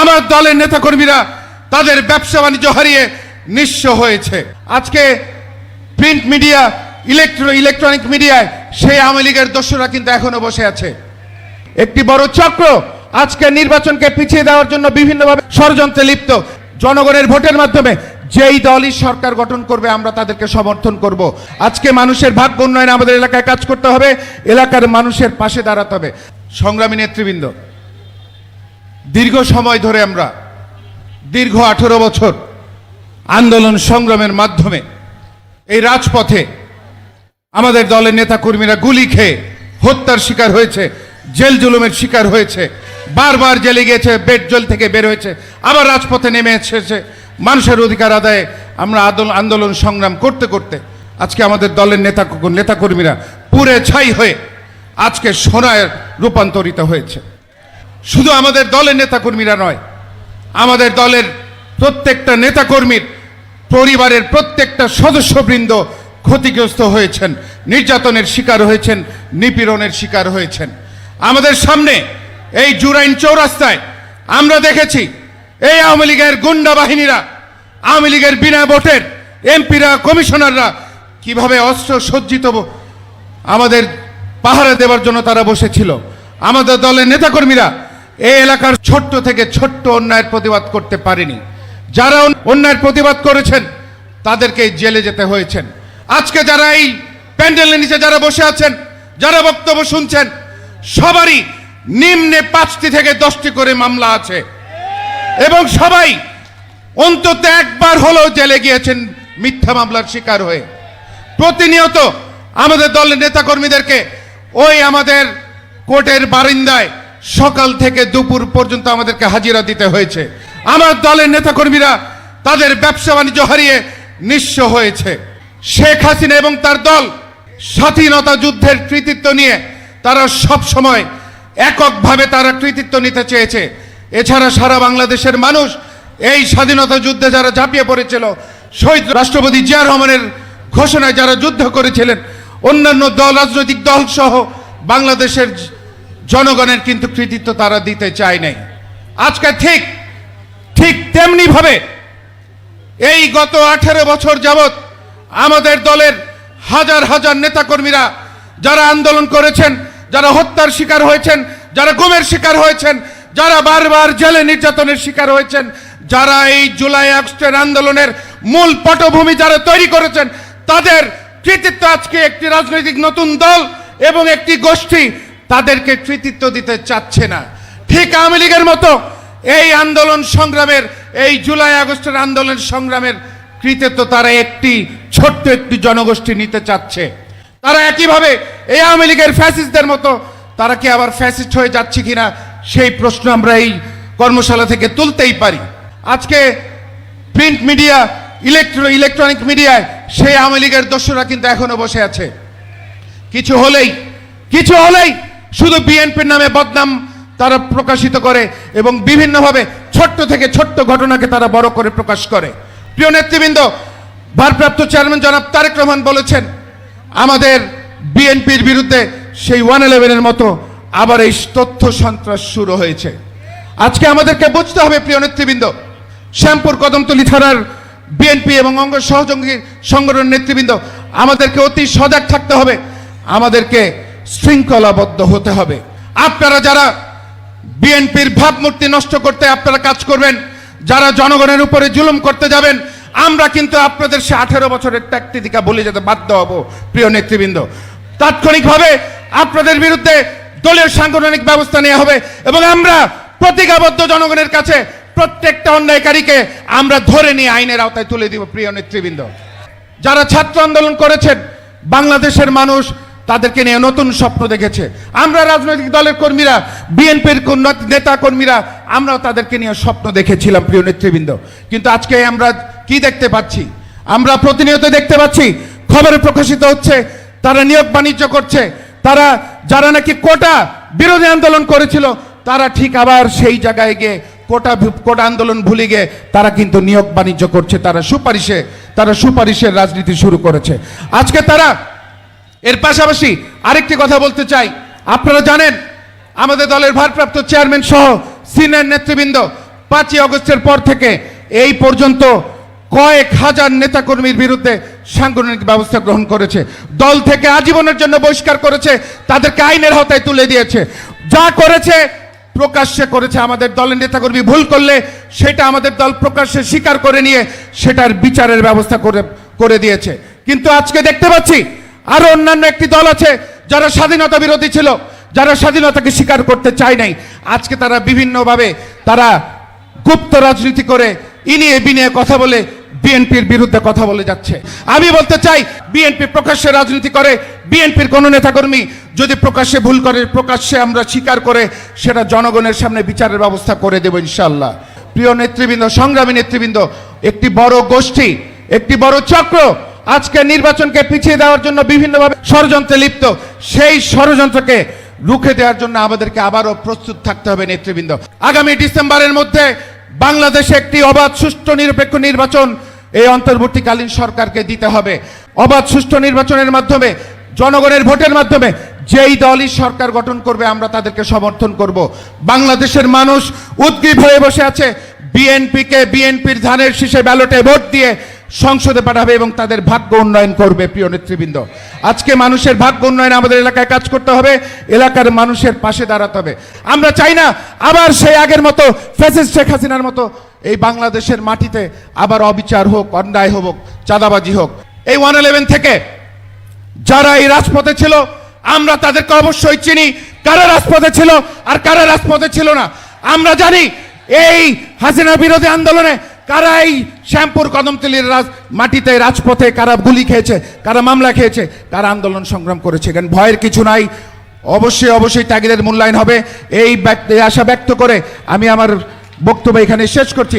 আমার দলের নেতাকর্মীরা তাদের ব্যবসা বাণিজ্য হারিয়ে নিঃস্ব হয়েছে। আজকে প্রিন্ট মিডিয়া, ইলেকট্রো, ইলেকট্রনিক মিডিয়ায় সেই আওয়ামী লীগের দস্যুরা কিন্তু এখনও বসে আছে। একটি বড় চক্র আজকে নির্বাচনকে পিছিয়ে দেওয়ার জন্য বিভিন্নভাবে ষড়যন্ত্রে লিপ্ত। জনগণের ভোটের মাধ্যমে যেই দলই সরকার গঠন করবে, আমরা তাদেরকে সমর্থন করব। আজকে মানুষের ভাগ্য উন্নয়নে আমাদের এলাকায় কাজ করতে হবে, এলাকার মানুষের পাশে দাঁড়াতে হবে। সংগ্রামী নেতৃবৃন্দ দীর্ঘ সময় ধরে আমরা দীর্ঘ আঠেরো বছর আন্দোলন সংগ্রামের মাধ্যমে এই রাজপথে আমাদের দলের নেতাকর্মীরা গুলি খেয়ে হত্যার শিকার হয়েছে, জেল জুলুমের শিকার হয়েছে, বারবার জেলে গিয়েছে, বেড জেল থেকে বের হয়েছে, আবার রাজপথে নেমে এসেছে। মানুষের অধিকার আদায়ে আমরা আন্দোলন সংগ্রাম করতে করতে আজকে আমাদের দলের নেতা নেতাকর্মীরা পুরে ছাই হয়ে আজকে সোনায় রূপান্তরিত হয়েছে। শুধু আমাদের দলের নেতাকর্মীরা নয়, আমাদের দলের প্রত্যেকটা নেতাকর্মীর পরিবারের প্রত্যেকটা সদস্যবৃন্দ ক্ষতিগ্রস্ত হয়েছেন, নির্যাতনের শিকার হয়েছেন, নিপীড়নের শিকার হয়েছেন। আমাদের সামনে এই জুরাইন চৌরাস্তায় আমরা দেখেছি, এই আওয়ামী লীগের গুন্ডা বাহিনীরা, আওয়ামী লীগের বিনা ভোটের এমপিরা, কমিশনাররা কীভাবে অস্ত্র সজ্জিত আমাদের পাহারা দেওয়ার জন্য তারা বসেছিল। আমাদের দলের নেতাকর্মীরা এই এলাকার ছোট্ট থেকে ছোট্ট অন্যায়ের প্রতিবাদ করতে পারেনি। যারা অন্যায়ের প্রতিবাদ করেছেন, তাদেরকে জেলে যেতে হয়েছেন। আজকে যারা এই প্যান্ডেলের নিচে যারা বসে আছেন, যারা বক্তব্য শুনছেন, সবারই নিম্নে পাঁচটি থেকে দশটি করে মামলা আছে। এবং সবাই অন্তত একবার হলেও জেলে গিয়েছেন মিথ্যা মামলার শিকার হয়ে। প্রতিনিয়ত আমাদের দলের নেতাকর্মীদেরকে ওই আমাদের কোর্টের বারিন্দায় সকাল থেকে দুপুর পর্যন্ত আমাদেরকে হাজিরা দিতে হয়েছে। আমার দলের নেতাকর্মীরা তাদের ব্যবসা বাণিজ্য হারিয়ে নিঃস্ব হয়েছে। শেখ হাসিনা এবং তার দল স্বাধীনতা যুদ্ধের কৃতিত্ব নিয়ে তারা সব সময় এককভাবে তারা কৃতিত্ব নিতে চেয়েছে। এছাড়া সারা বাংলাদেশের মানুষ এই স্বাধীনতা যুদ্ধে যারা ঝাঁপিয়ে পড়েছিল, শহীদ রাষ্ট্রপতি জিয়া রহমানের ঘোষণায় যারা যুদ্ধ করেছিলেন, অন্যান্য দল, রাজনৈতিক দল সহ বাংলাদেশের জনগণের কিন্তু কৃতিত্ব তারা দিতে চায় নাই। আজকে ঠিক ঠিক তেমনি ভাবে এই গত আঠেরো বছর যাবৎ আমাদের দলের হাজার হাজার নেতাকর্মীরা যারা আন্দোলন করেছেন, যারা হত্যার শিকার হয়েছেন, যারা গুমের শিকার হয়েছেন, যারা বারবার জেলে নির্যাতনের শিকার হয়েছেন, যারা এই জুলাই আগস্টের আন্দোলনের মূল পটভূমি যারা তৈরি করেছেন, তাদের কৃতিত্ব আজকে একটি রাজনৈতিক নতুন দল এবং একটি গোষ্ঠী তাদেরকে কৃতিত্ব দিতে চাচ্ছে না। ঠিক আওয়ামী লীগের মতো এই আন্দোলন সংগ্রামের, এই জুলাই আগস্টের আন্দোলন সংগ্রামের কৃতিত্ব তারা একটি ছোট্ট একটি জনগোষ্ঠী নিতে চাচ্ছে। তারা একইভাবে এই আওয়ামী লীগের ফ্যাসিস্টদের মতো, তারা কি আবার ফ্যাসিস্ট হয়ে যাচ্ছে কিনা সেই প্রশ্ন আমরা এই কর্মশালা থেকে তুলতেই পারি। আজকে প্রিন্ট মিডিয়া, ইলেকট্রো ইলেকট্রনিক মিডিয়ায় সেই আওয়ামী লীগের দস্যুরা কিন্তু এখনও বসে আছে। কিছু হলেই কিছু হলেই শুধু বিএনপির নামে বদনাম তারা প্রকাশিত করে এবং বিভিন্নভাবে ছোট্ট থেকে ছোট্ট ঘটনাকে তারা বড় করে প্রকাশ করে। প্রিয় নেতৃবৃন্দ, ভারপ্রাপ্ত চেয়ারম্যান জনাব তারেক রহমান বলেছেন, আমাদের বিএনপির বিরুদ্ধে সেই ওয়ান ইলেভেনের মতো আবার এই তথ্য সন্ত্রাস শুরু হয়েছে। আজকে আমাদেরকে বুঝতে হবে, প্রিয় নেতৃবৃন্দ, শ্যামপুর কদমতলী থানার বিএনপি এবং অঙ্গ সহযোগী সংগঠন নেতৃবৃন্দ, আমাদেরকে অতি সজাগ থাকতে হবে। আমাদেরকে শৃঙ্খলাবদ্ধ হতে হবে। আপনারা যারা বিএনপির ভাবমূর্তি নষ্ট করতে আপনারা কাজ করবেন, যারা জনগণের উপরে জুলুম করতে যাবেন, আমরা কিন্তু আপনাদের সে আঠেরো বছরের ট্যাকটিকা বলে যেতে বাধ্য হব, প্রিয় নেতৃবৃন্দ। তাৎক্ষণিকভাবে আপনাদের বিরুদ্ধে দলীয় সাংগঠনিক ব্যবস্থা নেওয়া হবে এবং আমরা প্রতিজ্ঞাবদ্ধ জনগণের কাছে প্রত্যেকটা অন্যায়কারীকে আমরা ধরে নিয়ে আইনের আওতায় তুলে দিব, প্রিয় নেতৃবৃন্দ। যারা ছাত্র আন্দোলন করেছেন, বাংলাদেশের মানুষ তাদেরকে নিয়ে নতুন স্বপ্ন দেখেছে। আমরা রাজনৈতিক দলের কর্মীরা, বিএনপির নেতা কর্মীরা, আমরাও তাদেরকে নিয়ে স্বপ্ন দেখেছিলাম, প্রিয় নেতৃবৃন্দ। কিন্তু আজকে আমরা কি দেখতে পাচ্ছি? আমরা প্রতিনিয়ত দেখতে পাচ্ছি, খবরে প্রকাশিত হচ্ছে, তারা নিয়োগ বাণিজ্য করছে, তারা, যারা নাকি কোটা বিরোধী আন্দোলন করেছিল, তারা ঠিক আবার সেই জায়গায় গিয়ে কোটা কোটা আন্দোলন ভুলে গিয়ে তারা কিন্তু নিয়োগ বাণিজ্য করছে, তারা সুপারিশে তারা সুপারিশের রাজনীতি শুরু করেছে। আজকে তারা এর পাশাপাশি আরেকটি কথা বলতে চাই। আপনারা জানেন, আমাদের দলের ভারপ্রাপ্ত চেয়ারম্যান সহ সিনিয়র নেতৃবৃন্দ পাঁচই অগস্টের পর থেকে এই পর্যন্ত কয়েক হাজার নেতাকর্মীর বিরুদ্ধে সাংগঠনিক ব্যবস্থা গ্রহণ করেছে। দল থেকে আজীবনের জন্য বহিষ্কার করেছে, তাদেরকে আইনের হাতায় তুলে দিয়েছে। যা করেছে, প্রকাশ্যে করেছে আমাদের দলের নেতাকর্মী। ভুল করলে সেটা আমাদের দল প্রকাশ্যে স্বীকার করে নিয়ে সেটার বিচারের ব্যবস্থা করে করে দিয়েছে। কিন্তু আজকে দেখতে পাচ্ছি আরও অন্যান্য একটি দল আছে যারা স্বাধীনতা বিরোধী ছিল, যারা স্বাধীনতাকে স্বীকার করতে চায় নাই। আজকে তারা বিভিন্নভাবে তারা গুপ্ত রাজনীতি করে ইনিয়ে বিনিয়ে কথা বলে বিএনপির বিরুদ্ধে কথা বলে যাচ্ছে। আমি বলতে চাই, বিএনপি প্রকাশ্যে রাজনীতি করে, বিএনপির কোনো নেতাকর্মী যদি প্রকাশ্যে ভুল করে, প্রকাশ্যে আমরা স্বীকার করে, সেটা জনগণের সামনে বিচারের ব্যবস্থা করে দেব ইনশাল্লাহ প্রিয় নেতৃবৃন্দ, সংগ্রামী নেতৃবৃন্দ, একটি বড় গোষ্ঠী, একটি বড় চক্র আজকে নির্বাচনকে পিছিয়ে দেওয়ার জন্য বিভিন্নভাবে ষড়যন্ত্রে লিপ্ত, সেই ষড়যন্ত্রকে রুখে দেওয়ার জন্য আমাদেরকে আবারও প্রস্তুত থাকতে হবে, নেতৃবৃন্দ। আগামী ডিসেম্বরের মধ্যে বাংলাদেশে একটি অবাধ, সুষ্ঠু, নিরপেক্ষ নির্বাচন এই অন্তর্বর্তীকালীন সরকারকে দিতে হবে। অবাধ, সুষ্ঠু নির্বাচনের মাধ্যমে, জনগণের ভোটের মাধ্যমে যেই দলই সরকার গঠন করবে, আমরা তাদেরকে সমর্থন করব। বাংলাদেশের মানুষ উদ্গ্রীব হয়ে বসে আছে, বিএনপিকে বিএনপির ধানের শীষে ব্যালটে ভোট দিয়ে সংসদে পাঠাবে এবং তাদের ভাগ্য উন্নয়ন করবে, প্রিয় নেতৃবৃন্দ। আজকে মানুষের ভাগ্য উন্নয়নে আমাদের এলাকায় কাজ করতে হবে, এলাকার মানুষের পাশে দাঁড়াতে হবে। আমরা চাই না আবার সেই আগের মতো ফেসিস শেখ হাসিনার মতো এই বাংলাদেশের মাটিতে আবার অবিচার হোক, অন্যায় হোক, চাঁদাবাজি হোক। এই ওয়ান ইলেভেন থেকে যারা এই রাজপথে ছিল, আমরা তাদেরকে অবশ্যই চিনি। কারা রাজপথে ছিল আর কারা রাজপথে ছিল না, আমরা জানি এই হাসিনা বিরোধী আন্দোলনে কারা এই শ্যামপুর কদমতলির রাজ মাটিতে রাজপথে কারা গুলি খেয়েছে, কারা মামলা খেয়েছে কারা আন্দোলন সংগ্রাম করেছে। কারণ ভয়ের কিছু নাই। অবশ্যই অবশ্যই তাগিদের মূল্যায়ন হবে। এই ব্যক্তি আশা ব্যক্ত করে আমি আমার বক্তব্য এখানে শেষ করছি।